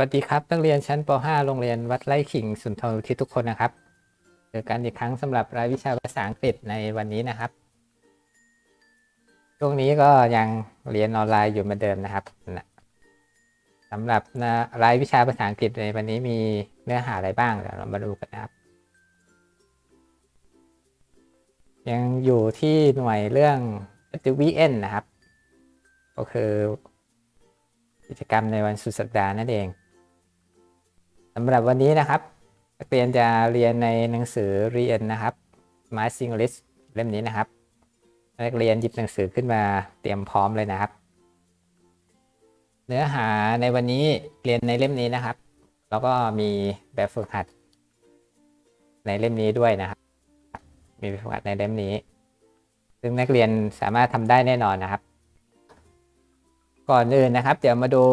วัสดีครับ นักเรียนชั้นป .5 โรงเรียนวัดไร่ขิงสุนทรุทิศทุกคนนะครับเจอกันอีกครั้งสำหรับรายวิชาภาษาอังกฤษในวันนี้นะครับช่วงนี้ก็ยังเรียนออนไลน์อยู่เหมือนเดิมนะครับสำหรับนะรายวิชาภาษาอังกฤษในวันนี้มีเนื้อหาอะไรบ้างเดี๋ยวเรามาดูกันนะครับ ยังอยู่ที่หน่วยเรื่อง WVN นะครับ ก็คือกิจกรรมในวันสุดสัปดาห์นั่นเอง สำหรับวันนี้นะครับนักเรียนจะเรียนในหนังสือเรียนนะครับ Smart English เล่มนี้นะครับ นักเรียนหยิบหนังสือขึ้นมาเตรียมพร้อมเลยนะครับ เนื้อหาในวันนี้เรียนในเล่มนี้นะครับ แล้วก็มีแบบฝึกหัด ในเล่มนี้ด้วยนะครับ มีแบบฝึกหัดในเล่มนี้ ซึ่งนักเรียนสามารถทำได้แน่นอนนะครับ ก่อนอื่นนะครับ เดี๋ยวมาดู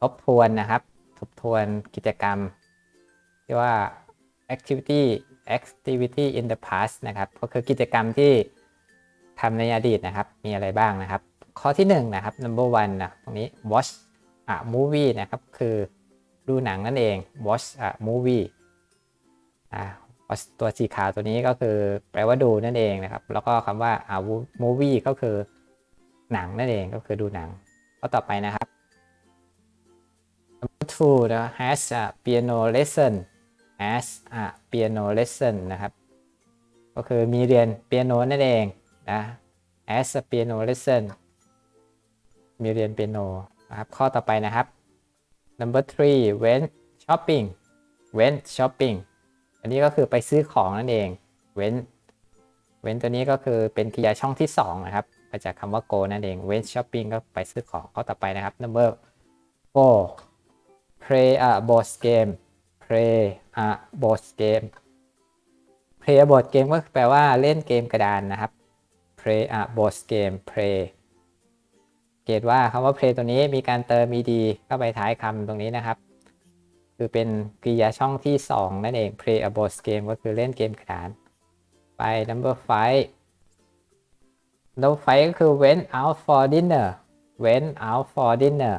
ทบทวนนะครับ ทบทวนกิจกรรม ที่ว่า activity activity in the past นะครับ ก็คือกิจกรรมที่ทำในอดีตนะครับ มีอะไรบ้างนะครับ ข้อที่1นนะครับ number one นะตรงนี้ watch a movie นะครับ คือดูหนังนั่นเอง watch a movie อ่า watch ตัวสีขาวตัวนี้ก็คือแปลว่าดูนั่นเองนะครับ แล้วก็คำว่า a movie ก็คือหนังนั่นเองก็คือดูหนังข้อต่อไปนะครับ to นะ has a piano lesson has a piano lesson นะครับ ก็คือมีเรียนเปียโนนั่นเองนะ has a piano lesson มีเรียนเปียโนนะครับ ข้อต่อไปนะครับ number three went shopping went shopping อันนี้ก็คือไปซื้อของนั่นเอง went went ตัวนี้ก็คือเป็นกริยาช่องที่ 2 นะครับมาจากคำว่า go นั่นเอง went shopping ก็ไปซื้อของข้อต่อไปนะครับ number four play a board game play a board game play a board game ก็แปลว่าเล่นเกมกระดานนะครับ play a board game play เกตว่าคำว่า play ตัวนี้มีการเติม ed เข้าไปท้ายคำตรงนี้นะครับ คือเป็นกริยาช่องที่ 2 นั่นเอง play a board game ก็คือเล่นเกมกระดาน ไป number five number five ก็คือ went out for dinner went out for dinner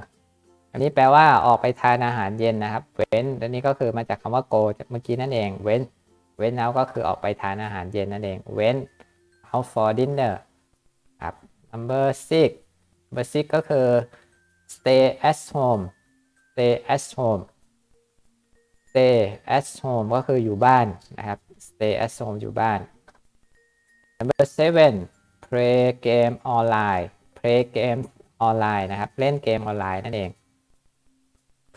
อันนี้แปลว่าออกไปทานอาหารเย็นนะครับ เว้นอันนี้ก็คือมาจากคำว่า go เมื่อกี้นั่นเอง เว้น เว้น out ก็คือออกไปทานอาหารเย็นนั่นเอง เว้น out for dinner ครับ number six number six ก็คือ stay at home stay at home stay at home ก็คืออยู่บ้านนะครับ stay at home อยู่บ้าน number seven play game online play game online นะครับ เล่นเกมออนไลน์นั่นเอง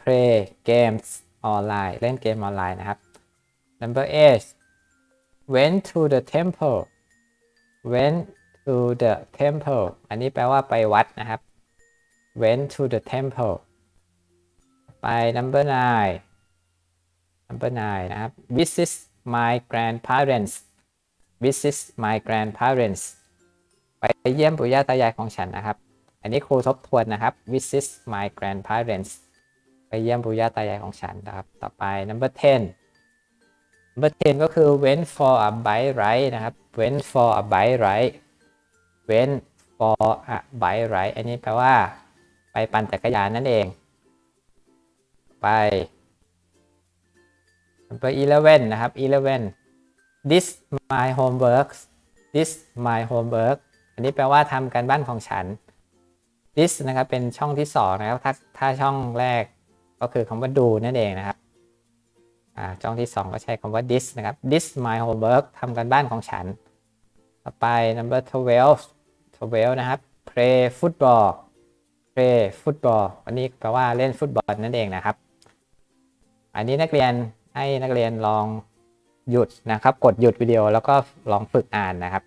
play games online เล่นเกมออนไลน์นะครับ number eight went to the temple went to the temple อันนี้แปลว่าไปวัดนะครับ went to the temple ไป number nine number nine นะครับ visit my grandparents visit my grandparents ไปเยี่ยมปู่ย่าตายายของฉันนะครับ อันนี้ครูทบทวนนะครับ visit my grandparents ไปเยี่ยมปู่ย่าตายายของฉันนะครับ ต่อไป number 10 number 10 ก็คือ went for a bike ride นะครับ went for a bike ride went for a bike ride อันนี้แปลว่า ไปปั่นจักรยานนั่นเอง ไป number 11 นะครับ 11 this my homework this my homework อันนี้แปลว่าทำการบ้านของฉัน this นะครับ เป็นช่องที่ 2 นะครับ ถ้าถ้าช่องแรก ก็คือคำว่าดูนั่นเองนะครับอ่าช่องที่ 2 ก็ใช้คำว่า this นะครับ this my homework ทำการบ้านของฉัน ต่อไป number 12 12 นะครับ play football play football อันนี้แปลว่าเล่นฟุตบอลนั่นเองนะครับ อันนี้นักเรียนให้นักเรียนลองหยุดนะครับ กดหยุดวิดีโอแล้วก็ลองฝึกอ่านนะครับ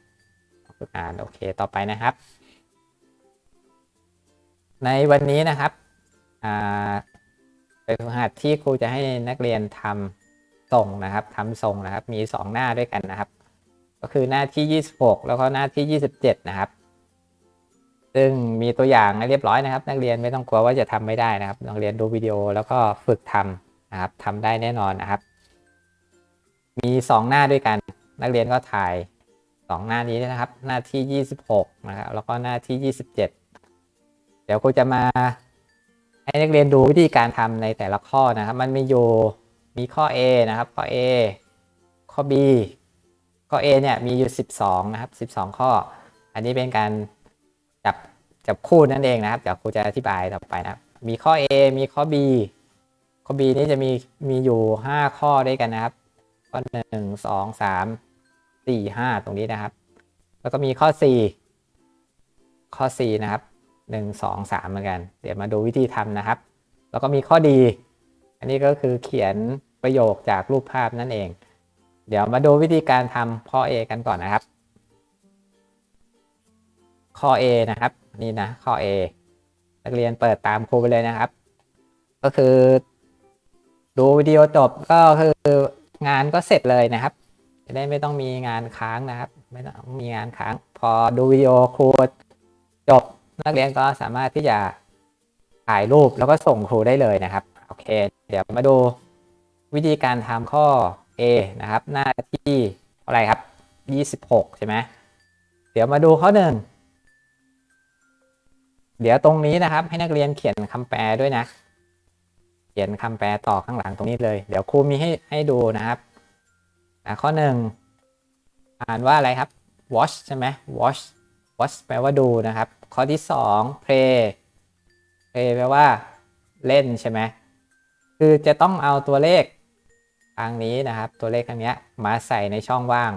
ฝึกอ่านโอเคต่อไปนะครับ ในวันนี้นะครับ ฝึกหัดที่ครูจะให้นักเรียนทำส่งนะครับทำส่งนะครับ มี 2 หน้าด้วยกันนะครับ ก็คือหน้าที่ 26 แล้วก็หน้าที่ 27 นะครับ ซึ่งมีตัวอย่างเรียบร้อยนะครับ นักเรียนไม่ต้องกลัวว่าจะทำไม่ได้นะครับนักเรียนดูวิดีโอแล้วก็ฝึกทำนะครับทำได้แน่นอนนะครับ มี 2 หน้าด้วยกัน นักเรียนก็ถ่าย 2 หน้านี้นะครับ หน้าที่ 26 นะครับแล้วก็หน้าที่ 27 เดี๋ยวครูจะมา ให้นักเรียนดูวิธีการทำในแต่ละข้อนะครับ มันมีอยู่มีข้อ A นะครับ ข้อ A ข้อ B ข้อ A เนี่ยมีอยู่ 12 นะครับ 12 ข้อ อันนี้เป็นการจับจับคู่นั่นเองนะครับ เดี๋ยวครูจะอธิบายต่อไปนะครับ มีข้อ A มีข้อ B ข้อ B นี่จะมีมีอยู่ 5 ข้อด้วยกันนะครับ ข้อ 1 2 3 4 5 ตรงนี้นะครับ แล้วก็มีข้อ 4 ข้อ 4 นะครับ 1 2 3 เหมือนกัน เดี๋ยวมาดูวิธีทำนะครับ แล้วก็มีข้อดี อันนี้ก็คือเขียนประโยคจากรูปภาพนั่นเอง เดี๋ยวมาดูวิธีการทำข้อ A กันก่อนนะครับ ข้อ A นะครับ นี่นะข้อ A นักเรียนเปิดตามครูไปเลยนะครับ ก็คือ ดูวิดีโอจบก็คืองานก็เสร็จเลยนะครับ จะได้ไม่ต้องมีงานค้างนะครับ ไม่ต้องมีงานค้าง พอดูวิดีโอครูจบ นักเรียนก็สามารถที่จะถ่ายรูปแล้วก็ส่งครูได้เลยนะครับ โอเค เดี๋ยวมาดูวิธีการทำข้อ A นะครับ หน้าที่เท่าไรครับ 26 ใช่ไหมเดี๋ยวมาดูข้อหนึ่งเดี๋ยวตรงนี้นะครับ ให้นักเรียนเขียนคำแปลด้วยนะ เขียนคำแปลต่อข้างหลังตรงนี้เลย เดี๋ยวครูมีให้ให้ดูนะครับข้อหนึ่งอ่านว่าอะไรครับ watch ใช่ไหม watch watch แปลว่าดูนะครับ ข้อที่สอง play play แปลว่า เล่นใช่ไหมคือจะต้องเอาตัวเลขทางนี้นะครับ ตัวเลขทางนี้มาใส่ในช่องว่าง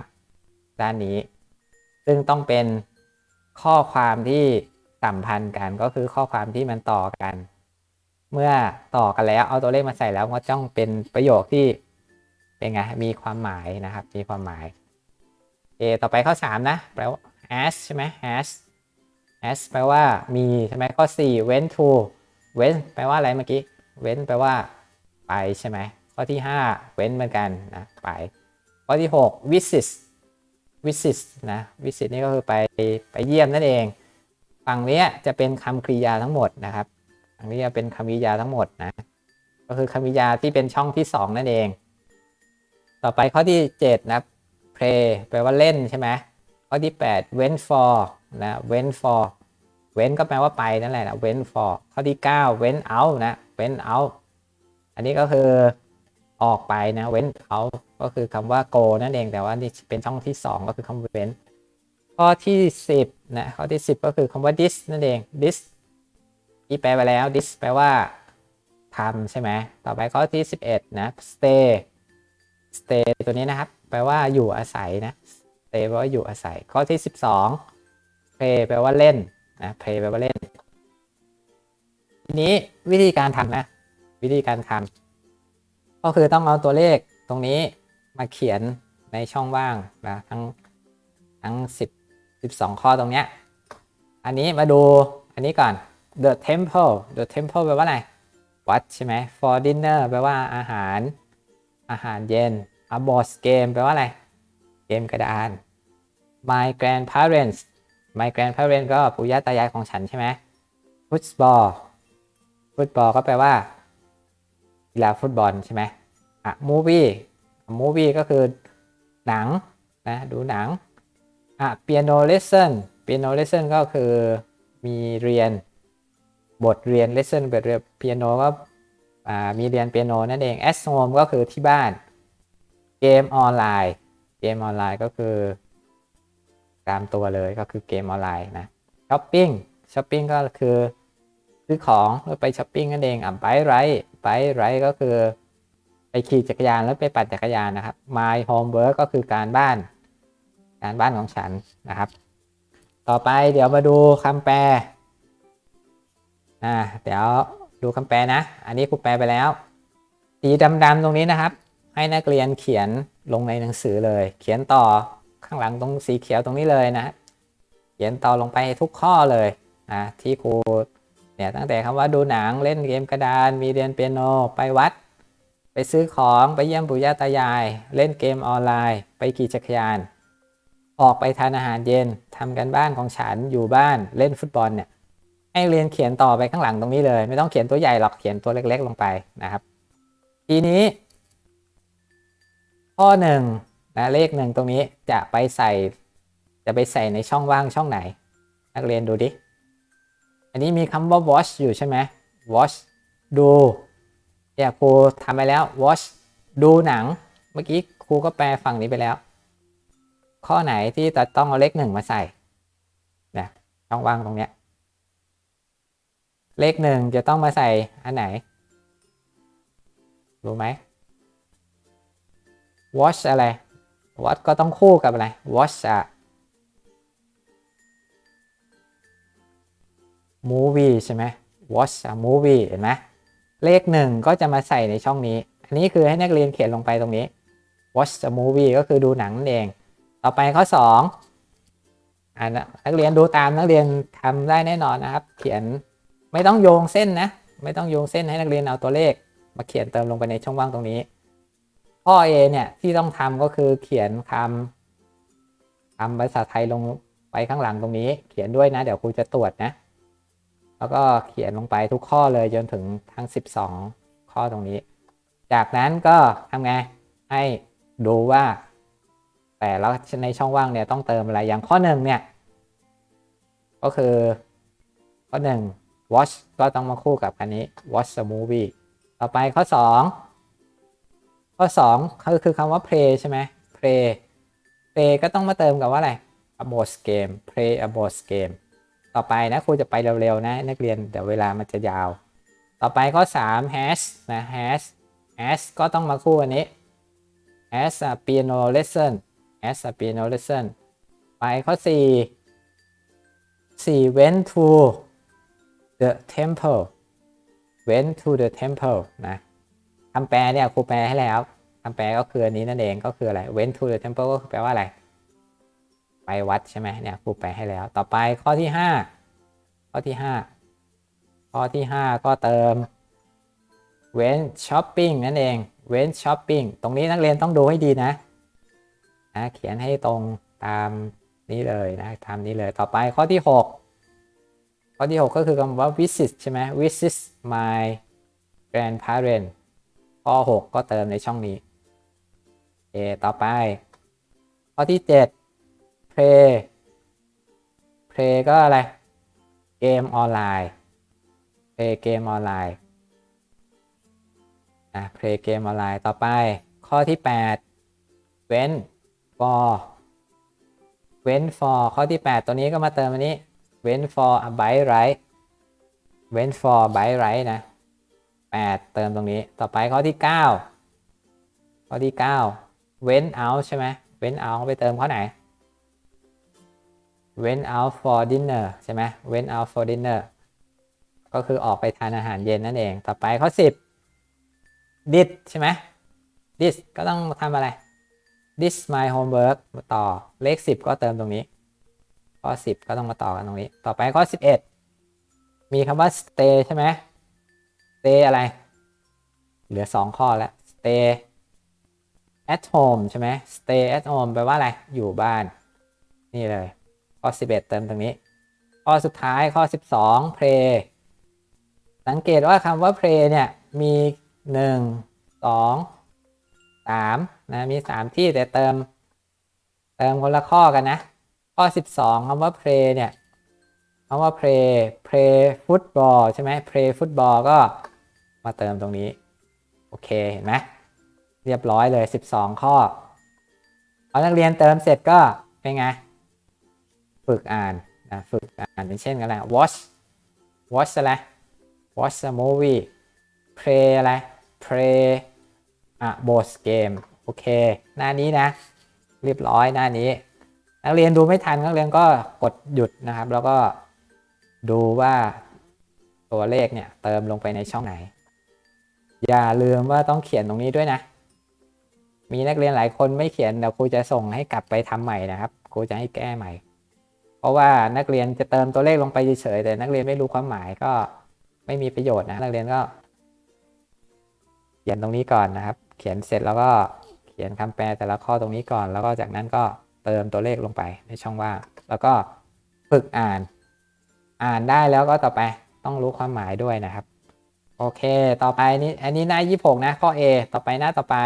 ด้านนี้ ซึ่งต้องเป็นข้อความที่สัมพันธ์กันก็คือข้อความที่มันต่อกัน เมื่อต่อกันแล้วเอาตัวเลขมาใส่แล้วก็ต้องเป็นประโยคที่เป็นไงมีความหมายนะครับ มีความหมายเอต่อไปข้อ 3 นะแปลว่า as ใช่ไหม as as แปลว่ามีใช่ไหมข้อ 4 went to went แปลว่าอะไรเมื่อกี้ went แปลว่า ไปใช่ไหมข้อที่ 5 went เหมือนกันนะไปข้อที่ 6 visit visit นะ visit นี่ก็คือไปไปเยี่ยมนั่นเองฝั่งนี้จะเป็นคำกริยาทั้งหมดนะครับฝั่งนี้จะเป็นคำกริยาทั้งหมดนะก็คือคำกริยาที่เป็นช่องที่ 2 นั่นเอง ต่อไปข้อที่ 7 นะ play แปลว่าเล่นใช่ไหมข้อที่ 8 went for นะ went for went ก็แปลว่าไปนั่นแหละนะ went for ข้อที่9 went out นะ went out อันนี้ก็คือออกไปนะ went out ก็คือคำว่า go นั่นเอง แต่ว่านี่เป็นช่องที่ 2 ก็คือคำ went ข้อที่ 10 นะ ข้อที่ 10 ก็คือคำว่า this นั่นเอง this ที่แปลไปแล้ว this แปลว่าทำใช่ไหม ต่อไปข้อที่ 11 นะ stay stay ตัวนี้นะครับ แปลว่าอยู่อาศัยนะ stay แปลว่าอยู่อาศัย ข้อที่ 12 play แปลว่าเล่นนะ play แปลว่าเล่น ทีนี้วิธีการทำนะ วิธีการทำก็คือต้องเอาตัวเลขตรงนี้มาเขียนในช่องว่างนะทั้งทั้ง10 12 ข้อตรงเนี้ย อันนี้มาดูอันนี้ก่อน the temple the temple แปลว่าอะไรวัดใช่ไหม for dinner แปลว่าอาหาร อาหารเย็น a board game แปลว่าอะไร เกมกระดาน my grandparents my grandparent ก็ปู่ย่าตายายของฉันใช่ไหม football football ก็แปลว่ากีฬาฟุตบอลใช่ไหมอะ movie movie ก็คือหนังนะดูหนังอะ piano lesson piano lesson ก็คือมีเรียนบทเรียน lesson บทเรียน piano ก็มีเรียนเปียโนนั่นเอง at home ก็คือที่บ้าน เกมออนไลน์ เกมออนไลน์ก็คือ ตามตัวเลยก็คือเกมออนไลน์นะช้อปปิ้งช้อปปิ้งก็คือซื้อของหรือไปช้อปปิ้งนั่นเองอะไปไรไปไรก็คือ ไปขี่จักรยานแล้วไปปั่นจักรยานนะครับ my homework ก็คือการบ้าน การบ้านของฉันนะครับ ต่อไปเดี๋ยวมาดูคำแปลอ่าเดี๋ยวดูคำแปลนะ อันนี้ครูแปลไปแล้ว สีดำๆตรงนี้นะครับ ให้นักเรียนเขียนลงในหนังสือเลย เขียนต่อ ข้างหลังตรงสีเขียวตรงนี้เลยนะเขียนต่อลงไปทุกข้อเลยนะที่ครูเนี่ยตั้งแต่คำว่าดูหนังเล่นเกมกระดาน มีเรียนเปียโนไปวัด ไปซื้อของไปเยี่ยมปู่ย่าตายาย เล่นเกมออนไลน์ ไปขี่จักรยาน ออกไปทานอาหารเย็นทำกันบ้านของฉันอยู่บ้านเล่นฟุตบอลเนี่ยให้เรียนเขียนต่อไปข้างหลังตรงนี้เลย ไม่ต้องเขียนตัวใหญ่หรอกเขียนตัวเล็ก ๆ ลงไปนะครับ ทีนี้ ข้อหนึ่ง นะเลขหนึ่งตรงนี้จะไปใส่ จะไปใส่ในช่องว่างช่องไหน นักเรียนดูดิ อันนี้มีคำว่า watch อยู่ใช่ไหม watch ดูเนี่ยครูทำไปแล้ว watch ดูหนัง เมื่อกี้ครูก็แปลฝั่งนี้ไปแล้ว ข้อไหนที่จะต้องเอาเลขหนึ่งมาใส่เนี่ยช่องว่างตรงเนี้ยเลขหนึ่งจะต้องมาใส่อันไหน รู้ไหม watch อะไร what ก็ต้องคู่กับอะไร watch a movie ใช่ไหม watch a movie เห็นไหมเลขหนึ่งก็จะมาใส่ในช่องนี้ อันนี้คือให้นักเรียนเขียนลงไปตรงนี้ watch a movie ก็คือดูหนังนั่นเอง ต่อไปข้อ2อ่านักเรียนดูตามนักเรียนทำได้แน่นอนนะครับ เขียนไม่ต้องโยงเส้นนะ ไม่ต้องโยงเส้นให้นักเรียนเอาตัวเลข มาเขียนเติมลงไปในช่องว่างตรงนี้ ข้อ A เนี่ยที่ต้องทำก็คือเขียนคำคำภาษาไทยลงไปข้างหลังตรงนี้ เขียนด้วยนะ เดี๋ยวครูจะตรวจนะ แล้วก็เขียนลงไปทุกข้อเลยจนถึงทั้ง 12 ข้อตรงนี้ จากนั้นก็ทำไงให้ดูว่า แต่ล้วในช่องว่างเนี่ยต้องเติมอะไรอย่างข้อหนึ่งเนี่ย ก็คือ ข้อหนึ่ง watch ก็ต้องมาคู่กับอันนี้ watch the movie ต่อไปข้อ 2 ข้อ2ก็คือคำว่า play ใช่ไหม play play ก็ต้องมาเติมกับว่าอะไร a board game play a board game ต่อไปนะครูจะไปเร็วๆนะนักเรียนเดี๋ยวเวลามันจะยาว ต่อไปข้อ 3 has นะ has has ก็ต้องมาคู่อันนี้ has a piano lesson has a piano lesson ไปข้อ 4 4 went to the temple went to the temple นะ คำแปลเนี่ยครูแปลให้แล้วคำแปลก็คืออันนี้นั่นเองก็คืออะไร went to the temple ก็คือแปลว่าอะไร ไปวัดใช่ไหมเนี่ยครูแปลให้แล้ว ต่อไปข้อที่ 5 ข้อที่ 5 ข้อที่ 5 ก็เติม went shopping นั่นเอง went shopping ตรงนี้นักเรียนต้องดูให้ดีนะนะเขียนให้ตรงตามนี้เลยนะตามนี้เลยต่อไปข้อที่ 6 ข้อที่ 6 ก็คือคำว่า visit ใช่ไหม visit my grandparents ข้อ 6 ก็เติมในช่องนี้เอต่อไป ข้อที่ 7 play play ก็อะไร เกมออนไลน์ play เกมออนไลน์นะ play เกมออนไลน์ต่อไป ข้อที่ 8 wen for wen for ข้อที่ 8 ตัวนี้ก็มาเติมอันนี้ wen for a bike ride wen for bike ride นะ 8 เติมตรงนี้ ต่อไปข้อที่ 9 ข้อที่9 wen out ใช่ไหม wen out ไปเติมข้อไหน went out for dinner ใช่ไหม went out for dinner ก็คือออกไปทานอาหารเย็นนั่นเอง ต่อไปข้อ 10 did ใช่ไหม did ก็ต้องทำอะไร did my homework มาต่อเลข 10 ก็เติมตรงนี้ ข้อ 10 ก็ต้องมาต่อกันตรงนี้ ต่อไปข้อ 11 มีคำว่า stay ใช่ไหม stay อะไร เหลือ 2 ข้อแล้ว stay at home ใช่ไหม stay at home แปลว่าอะไร อยู่บ้าน นี่เลย ข้อ 11 เติมตรงนี้ ข้อสุดท้ายข้อ 12 play สังเกตว่าคำว่า play เนี่ย มี 1 2 3 นะ มี 3 ที่แต่เติม เติมคนละข้อกันนะ ข้อ 12คำว่า play เนี่ยคำว่า play play football ใช่ไหม play football ก็ มาเติมตรงนี้ โอเคเห็นไหมเรียบร้อยเลย 12 ข้อพอนักเรียนเติมเสร็จก็เป็นไง ฝึกอ่านนะฝึกอ่านเป็นเช่นกันแหละ watch watch อะไร watch a movie play อะไร play a board game โอเค หน้านี้นะ เรียบร้อยหน้านี้ นักเรียนดูไม่ทันนักเรียนก็กดหยุดนะครับ แล้วก็ดูว่าตัวเลขเนี่ย เติมลงไปในช่องไหน อย่าลืมว่าต้องเขียนตรงนี้ด้วยนะ มีนักเรียนหลายคนไม่เขียนเดี๋ยวครูจะส่งให้กลับไปทำใหม่นะครับครูจะให้แก้ใหม่ เพราะว่านักเรียนจะเติมตัวเลขลงไปเฉยๆแต่นักเรียนไม่รู้ความหมายก็ไม่มีประโยชน์นะนักเรียนก็ เขียนตรงนี้ก่อนนะครับ เขียนเสร็จแล้วก็เขียนคำแปลแต่ละข้อตรงนี้ก่อน แล้วก็จากนั้นก็เติมตัวเลขลงไปในช่องว่างแล้วก็ฝึกอ่าน อ่านได้แล้วก็ต่อไปต้องรู้ความหมายด้วยนะครับ โอเค ต่อไปนี่อันนี้หน้า 26 นะ ข้อ A ต่อไปหน้าต่อไป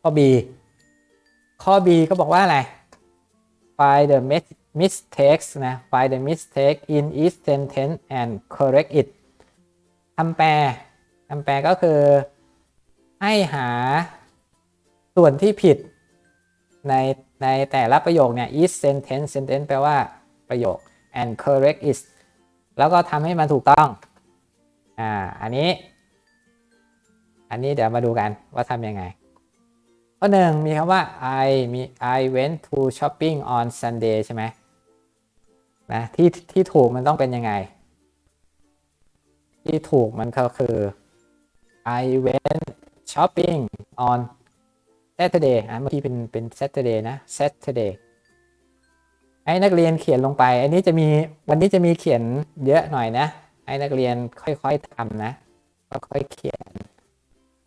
ข้อ B ข้อ B ก็บอกว่าอะไร find the mistakes นะ find the mistake in each sentence and correct it ทำแปลคำแปลก็คือ ให้หาส่วนที่ผิด ในในแต่ละประโยคเนี่ย is sentence sentence แปลว่าประโยค and correct is แล้วก็ทำให้มันถูกต้อง อ่า อันนี้ อันนี้เดี๋ยวมาดูกันว่าทำยังไง ข้อหนึ่งมีคำว่า I มี I went to shopping on Sunday ใช่ไหมนะที่ที่ถูกมันต้องเป็นยังไง ที่ถูกมันก็คือ I went shopping on Saturday อะเมื่อกี้เป็นเป็น Saturday นะ Saturday ให้นักเรียนเขียนลงไป อันนี้จะมีวันนี้จะมีเขียนเยอะหน่อยนะ ให้นักเรียนค่อยๆทำนะค่อยๆเขียน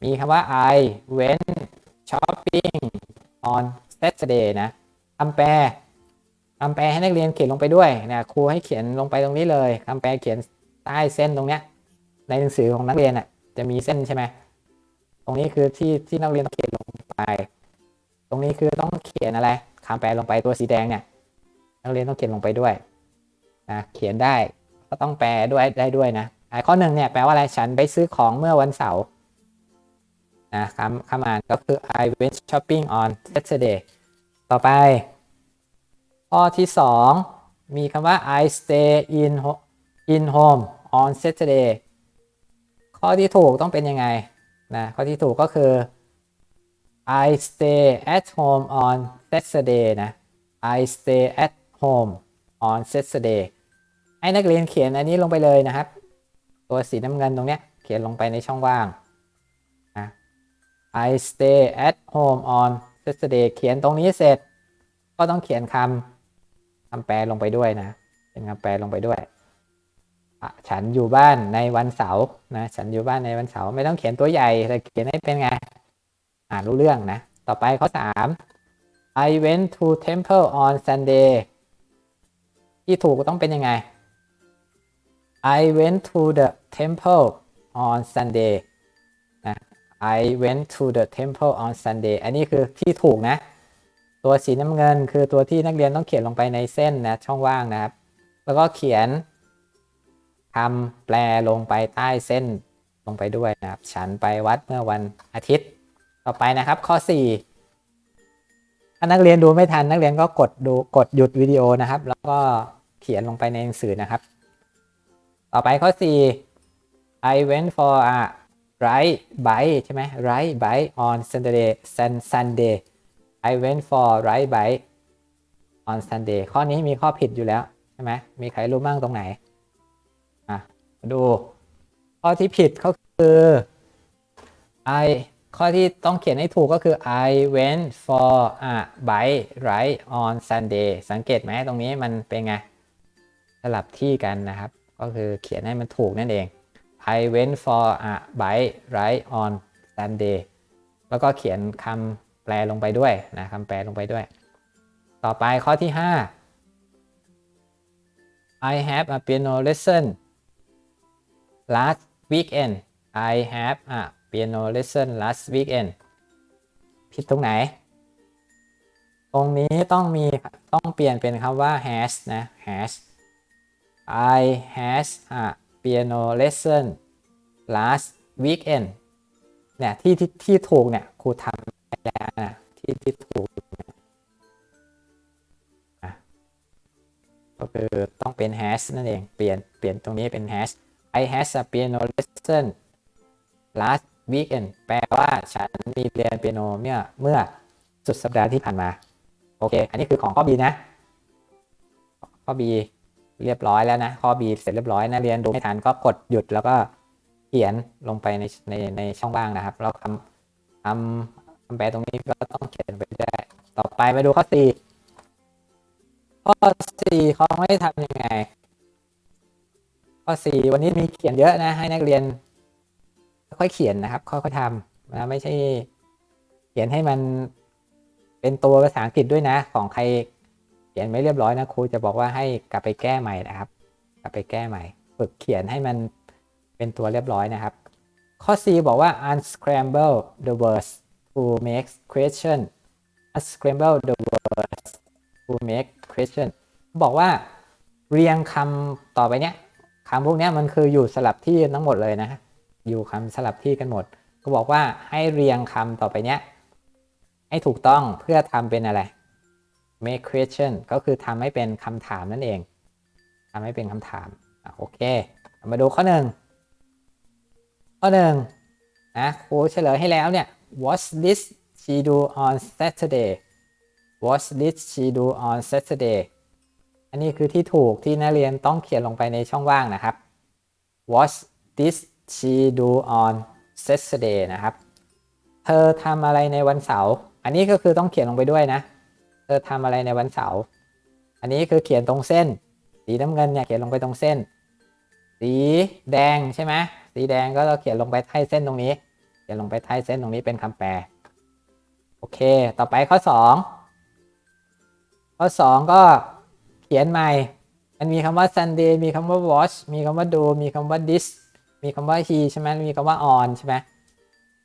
มีคำว่า I went shopping on Saturday นะคำแปลคำแปลให้นักเรียนเขียนลงไปด้วยนะครูให้เขียนลงไปตรงนี้เลยคำแปลเขียนใต้เส้นตรงเนี้ยในหนังสือของนักเรียนอะจะมีเส้นใช่ไหมตรงนี้คือที่ที่นักเรียนต้องเขียนลงไป ตรงนี้คือต้องเขียนอะไรคำแปลลงไปตัวสีแดงเนี่ยนักเรียนต้องเขียนลงไปด้วยนะเขียนได้ ก็ต้องแปลด้วยได้ด้วยนะข้อหนึ่งเนี่ยแปลว่าอะไรฉันไปซื้อของเมื่อวันเสาร์นะคำคำอ่านก็คือ I went shopping on Saturday ต่อไป ข้อที่สองมีคำว่า I stay in in home on Saturday ข้อที่ถูกต้องเป็นยังไงนะข้อที่ถูกก็คือ I stay at home on Saturday นะ I stay at home on Saturday ให้นักเรียนเขียนอันนี้ลงไปเลยนะครับ ตัวสีน้ำเงินตรงเนี้ยเขียนลงไปในช่องว่างนะ I stay at home on Saturday เขียนตรงนี้เสร็จ ก็ต้องเขียนคำคำแปลลงไปด้วยนะ เป็นคำแปลลงไปด้วย ฉันอยู่บ้านในวันเสาร์นะ ฉันอยู่บ้านในวันเสาร์ไม่ต้องเขียนตัวใหญ่แต่เขียนให้เป็นไง อ่านรู้เรื่องนะ ต่อไปข้อสาม I went to temple on Sunday ที่ถูกต้องเป็นยังไง I went to the temple on Sunday นะ I went to the temple on Sunday อันนี้คือที่ถูกนะ ตัวสีน้ำเงินคือตัวที่นักเรียนต้องเขียนลงไปในเส้นนะช่องว่างนะครับ แล้วก็เขียนคำแปลลงไปใต้เส้นลงไปด้วยนะครับ ฉันไปวัดเมื่อวันอาทิตย์ ต่อไปนะครับ ข้อ 4 ถ้านักเรียนดูไม่ทันนักเรียนก็กดดูกดหยุดวิดีโอนะครับ แล้วก็เขียนลงไปในหนังสือนะครับ ต่อไปข้อ 4 I went for a ride bike ใช่ไหม ride bike on Sunday Sun Sunday I went for ride bike on Sunday ข้อนี้มีข้อผิดอยู่แล้ว ใช่ไหมมีใครรู้บ้างตรงไหน อะมาดู ข้อที่ผิดก็คือ I ข้อที่ต้องเขียนให้ถูกก็คือ I went for a bike ride on Sunday สังเกตไหมตรงนี้มันเป็นไง สลับที่กันนะครับ ก็คือเขียนให้มันถูกนั่นเอง I went for a bike ride on Sunday แล้วก็เขียนคำแปลลงไปด้วยนะคำแปลลงไปด้วย ต่อไปข้อที่ 5 I have a piano lesson last weekend I have a piano lesson last weekend ผิดตรงไหน ตรงนี้ต้องมีต้องเปลี่ยนเป็นคำว่า has นะ has I has a piano lesson last weekend เนี่ยที่ที่ที่ถูกเนี่ยครูทำไปแล้วนะที่ที่ถูกอะก็คือต้องเป็น has นั่นเอง เปลี่ยนเปลี่ยนตรงนี้เป็น has I has a piano lesson last weekend แปลว่าฉันมีเรียนเปียโนเมื่อเมื่อสุดสัปดาห์ที่ผ่านมา โอเค อันนี้คือของข้อ B นะ ข้อ B เรียบร้อยแล้วนะ ข้อ B เสร็จเรียบร้อยนะเรียนดูไม่ทันก็กดหยุดแล้วก็เขียนลงไปในในในช่องว่างนะครับแล้วคำคำคำแปลตรงนี้ก็ต้องเขียนไปได้ ต่อไปมาดูข้อ4ข้อ4เขาให้ทำยังไง ข้อ4วันนี้มีเขียนเยอะนะ ให้นักเรียน ค่อยเขียนนะครับ ค่อยๆทำนะไม่ใช่ เขียนให้มันเป็นตัวภาษาอังกฤษด้วยนะ ของใคร เขียนไม่เรียบร้อยนะครูจะบอกว่าให้กลับไปแก้ใหม่นะครับ กลับไปแก้ใหม่ ฝึกเขียนให้มันเป็นตัวเรียบร้อยนะครับ ข้อ C บอกว่า unscramble the words to make question unscramble the words to make question บอกว่าเรียงคำต่อไปเนี้ยคำพวกเนี้ยมันคืออยู่สลับที่ทั้งหมดเลยนะ อยู่คำสลับที่กันหมด ก็บอกว่าให้เรียงคำต่อไปเนี้ยให้ถูกต้องเพื่อทำเป็นอะไร make question ก็คือทำให้เป็นคำถามนั่นเองทำให้เป็นคำถามอโอเค มาดูข้อหนึ่งข้อหนึ่งนะครูเฉลยให้แล้วเนี่ย what's this she do on Saturday what's this she do on Saturday อันนี้คือที่ถูกที่นักเรียนต้องเขียนลงไปในช่องว่างนะครับ what's this she do on Saturday นะครับ เธอทำอะไรในวันเสาร์ อันนี้ก็คือต้องเขียนลงไปด้วยนะ อทำอะไรในวันเสาร์อันนี้คือเขียนตรงเส้น สีน้ำเงินเนี่ยเขียนลงไปตรงเส้น สีแดงใช่ไหมสีแดงก็เราเขียนลงไปใต้เส้นตรงนี้ เขียนลงไปใต้เส้นตรงนี้เป็นคำแปลโอเค ต่อไปข้อ 2 ข้อ 2 ก็เขียนใหม่ มันมีคำว่า Sunday มีคำว่า watch มีคำว่า do มีคำว่า this มีคำว่า he ใช่ไหมมีคำว่า on ใช่ไหม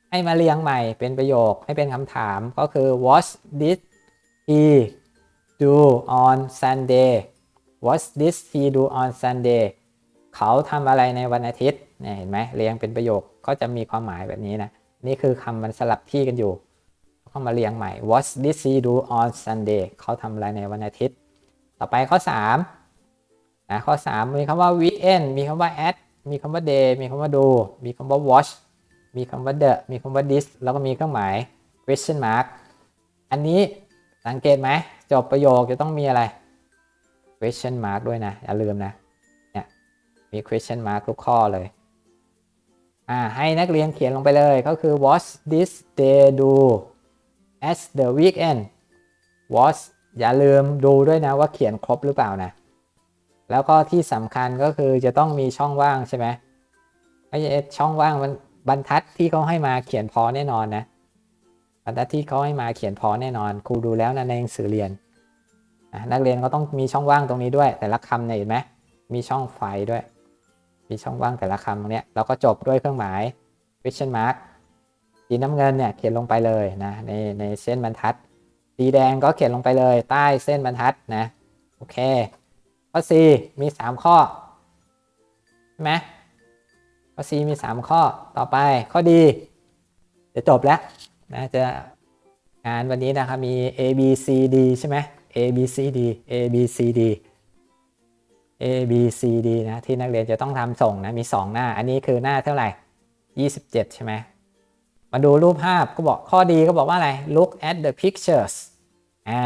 ให้มาเรียงใหม่เป็นประโยคให้เป็นคำถามก็คือ what did he do on Sunday what did he do on Sunday เขาทำอะไรในวันอาทิตย์เนี่ยเห็นไหมเรียงเป็นประโยคก็จะมีความหมายแบบนี้นะ นี่คือคำมันสลับที่กันอยู่เข้ามาเรียงใหม่ what did he do on Sunday เขาทำอะไรในวันอาทิตย์ ต่อไปข้อ3นะข้อ 3 มีคำว่า weekend มีคำว่า at มีคำว่า day มีคำว่า do มีคำว่า watch มีคำว่า the มีคำว่า this แล้วก็มีเครื่องหมาย question mark อันนี้ สังเกตไหม จบประโยคจะต้องมีอะไร question mark ด้วยนะ อย่าลืมนะ เนี่ย มี question mark ทุกข้อเลย อ่า ให้นักเรียนเขียนลงไปเลย ก็คือ what this day do as the weekend what อย่าลืมดูด้วยนะว่าเขียนครบหรือเปล่านะ แล้วก็ที่สำคัญก็คือจะต้องมีช่องว่างใช่ไหมไอ้ช่องว่างมันบรรทัดที่เขาให้มาเขียนพอแน่นอนนะ บรรทัดที่เขาให้มาเขียนพอแน่นอน ครูดูแล้วนะในหนังสือเรียน นักเรียนก็ต้องมีช่องว่างตรงนี้ด้วย แต่ละคำเนี่ยเห็นไหมมีช่องไฟด้วย มีช่องว่างแต่ละคำตรงเนี้ยเราก็จบด้วยเครื่องหมาย question mark สีน้ำเงินเนี่ยเขียนลงไปเลยนะในในเส้นบรรทัดสีแดงก็เขียนลงไปเลยใต้เส้นบรรทัดนะโอเคข้อ C มี 3 ข้อใช่ไหมข้อ C มี 3 ข้อต่อไปข้อดี จะจบแล้ว นะจะงานวันนี้นะครับมี A B C D ใช่ไหม A B C D A B C D A B C D นะที่นักเรียนจะต้องทำส่งนะมี 2 หน้า อันนี้คือหน้าเท่าไหร่ 27 ใช่ไหมมาดูรูปภาพก็บอกข้อดีก็บอกว่าอะไร look at the pictures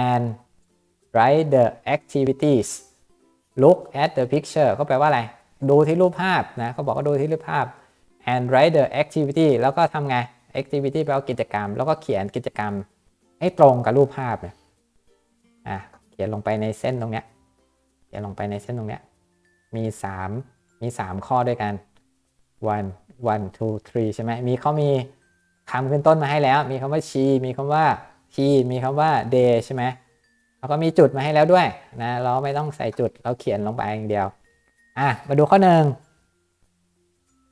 and write the activities look at the picture ก็แปลว่าอะไร ดูที่รูปภาพนะเขาบอกว่าดูที่รูปภาพ and write the activity แล้วก็ทำไง activity แปลว่ากิจกรรม แล้วก็เขียนกิจกรรมให้ตรงกับรูปภาพเลยอะเขียนลงไปในเส้นตรงเนี้ยเขียนลงไปในเส้นตรงเนี้ยมี 3 มี 3 ข้อด้วยกัน one one two three ใช่ไหมมีเขามีคำขึ้นต้นมาให้แล้ว มีคำว่า she มีคำว่า he มีคำว่า they ใช่ไหมแล้วก็มีจุดมาให้แล้วด้วยนะ เราไม่ต้องใส่จุด เราเขียนลงไปอย่างเดียว อะ มาดูข้อหนึ่ง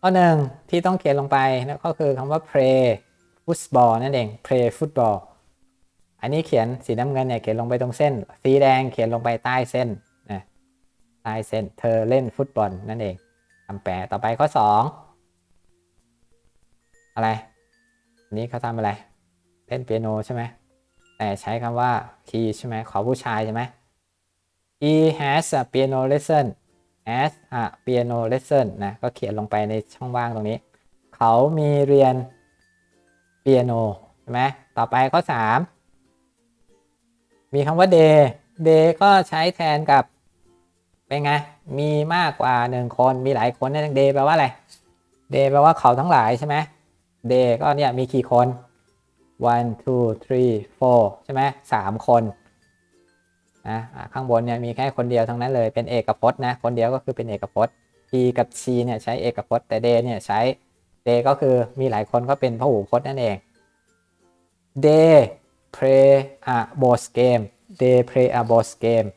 ข้อหนึ่งที่ต้องเขียนลงไปนั่นก็คือคำว่า play football นั่นเอง play football อันนี้เขียนสีน้ำเงินเนี่ยเขียนลงไปตรงเส้น สีแดงเขียนลงไปใต้เส้นนะใต้เส้นเธอเล่นฟุตบอลนั่นเองคำแปลต่อไปข้อสองอะไรนนี้เขาทำอะไร เล่นเปียโนใช่ไหมแต่ใช้คำว่า he ใช่ไหมขอผู้ชายใช่ไหม he has a piano lesson as a piano lesson นะก็เขียนลงไปในช่องว่างตรงนี้ เขามีเรียนเปียโนใช่ไหมต่อไปข้อ 3 มีคำว่า day day ก็ใช้แทนกับเป็นไง มีมากกว่า 1 คนมีหลายคนนั่น day แปลว่าอะไร day แปลว่าเขาทั้งหลายใช่ไหม day ก็เนี่ยมีกี่คน one two three four ใช่ไหมสามคน นะข้างบนเนี่ยมีแค่คนเดียวทั้งนั้นเลยเป็นเอกพจน์นะคนเดียวก็คือเป็นเอกพจน์ he กับ she เนี่ยใช้เอกพจน์แต่ they เนี่ยใช้ they ก็คือมีหลายคนก็เป็นพหูพจน์นั่นเอง they play a board game they play a board game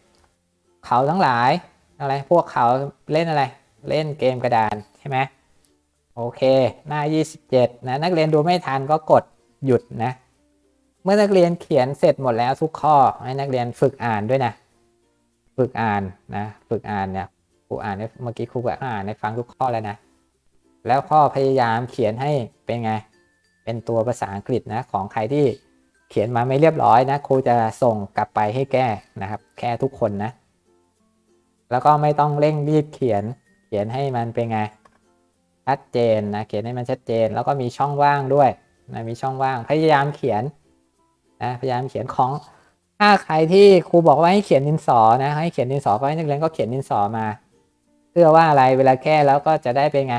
เขาทั้งหลายอะไรพวกเขาเล่นอะไร เล่นเกมกระดานใช่ไหมโอเค หน้า 27 นะ นักเรียนดูไม่ทันก็กดหยุดนะ เมื่อนักเรียนเขียนเสร็จหมดแล้วทุกข้อให้นักเรียนฝึกอ่านด้วยนะ ฝึกอ่านนะ ฝึกอ่านเนี่ยครูอ่านเมื่อกี้ครูก็อ่านในฟังทุกข้อแล้วนะ แล้วข้อพยายามเขียนให้เป็นไง เป็นตัวภาษาอังกฤษนะของใครที่เขียนมาไม่เรียบร้อยนะครูจะส่งกลับไปให้แก้นะครับ แค่ทุกคนนะ แล้วก็ไม่ต้องเร่งรีบเขียน เขียนให้มันเป็นไง ชัดเจนนะ เขียนให้มันชัดเจน แล้วก็มีช่องว่างด้วยนะมีช่องว่างพยายามเขียน นะพยายามเขียนของถ้าใครที่ครูบอกว่าให้เขียนดินสอนะ ให้เขียนดินสอก็ให้นักเรียนก็เขียนดินสอมา เพื่อว่าอะไรเวลาแก้แล้วก็จะได้เป็นไง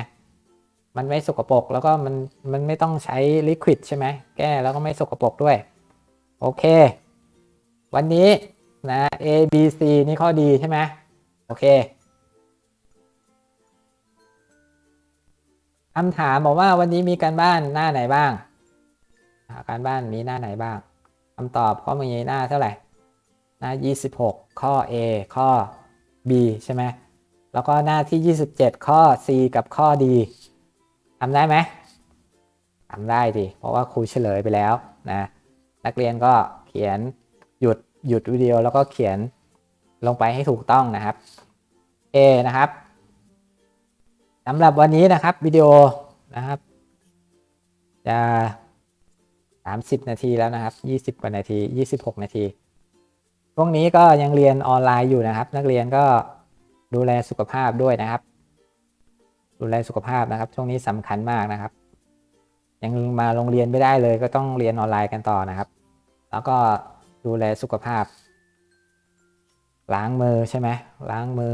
มันไม่สกปรกแล้วก็มันมันไม่ต้องใช้ลิควิดใช่ไหมแก้แล้วก็ไม่สกปรกด้วย โอเค วันนี้นะ A B C นี่ข้อดีใช่ไหมโอเคคำถามบอกว่าวันนี้มีการบ้านหน้าไหนบ้าง การบ้านมีหน้าไหนบ้าง คำตอบข้อมีหน้าเท่าไหร่หน้า 26 ข้อ A ข้อ B ใช่ไหมแล้วก็หน้าที่ 27 ข้อ C กับข้อ D ทำได้ไหมทำได้ดิเพราะว่าครูเฉลยไปแล้วนะนักเรียนก็เขียนหยุดหยุดวิดีโอแล้วก็เขียนลงไปให้ถูกต้องนะครับ A นะครับสำหรับวันนี้นะครับวิดีโอนะครับ จะ 30 นาทีแล้วนะครับ 20 กว่านาที 26 นาทีช่วงนี้ก็ยังเรียนออนไลน์อยู่นะครับ นักเรียนก็ดูแลสุขภาพด้วยนะครับ ดูแลสุขภาพนะครับ ช่วงนี้สำคัญมากนะครับ ยังมาโรงเรียนไม่ได้เลยก็ต้องเรียนออนไลน์กันต่อนะครับ แล้วก็ดูแลสุขภาพ ล้างมือใช่ไหมล้างมือ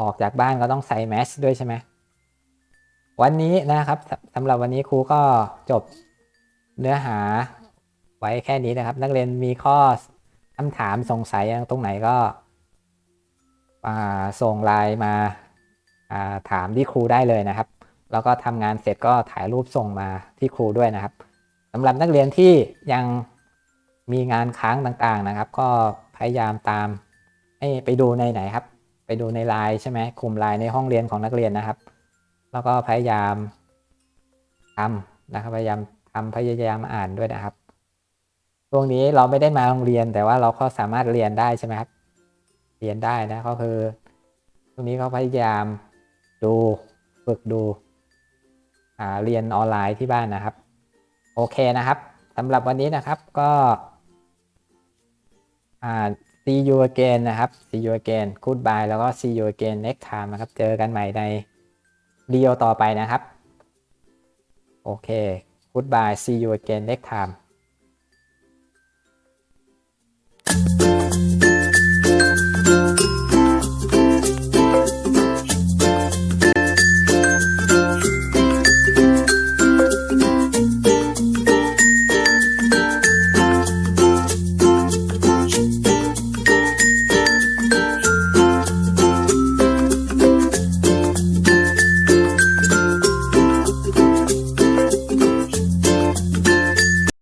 ออกจากบ้านก็ต้องใส่แมสด้วยใช่ไหมวันนี้นะครับสสำหรับวันนี้ครูก็จบ เนื้อหาไว้แค่นี้นะครับ นักเรียนมีข้อคำถามสงสัยตรงไหนก็ส่งไลน์มาาถามที่ครูได้เลยนะครับ แล้วก็ทำงานเสร็จก็ถ่ายรูปส่งมาที่ครูด้วยนะครับสำหรับนักเรียนที่ยังมีงานค้างต่างๆนะครับ ก็พยายามตามให้ไปดูในไหนครับ ไปดูในไลน์ใช่ไหมกลุ่มไลน์ในห้องเรียนของนักเรียนนะครับ แล้วก็พยายามทำนะครับพยายาม ทำพยายามอ่านด้วยนะครับช่วงนี้เราไม่ได้มาโรงเรียนแต่ว่าเราก็สามารถเรียนได้ใช่ไหมครับ เรียนได้นะก็คือช่วงนี้เขาพยายามดูฝึกดูอ่าเรียนออนไลน์ที่บ้านนะครับ โอเคนะครับสำหรับวันนี้นะครับก็อ่า see you again นะครับ see you again goodbye แล้วก็ see you again next time นะครับ เจอกันใหม่ในวิดีโอต่อไปนะครับ โอเค goodbye see you again next time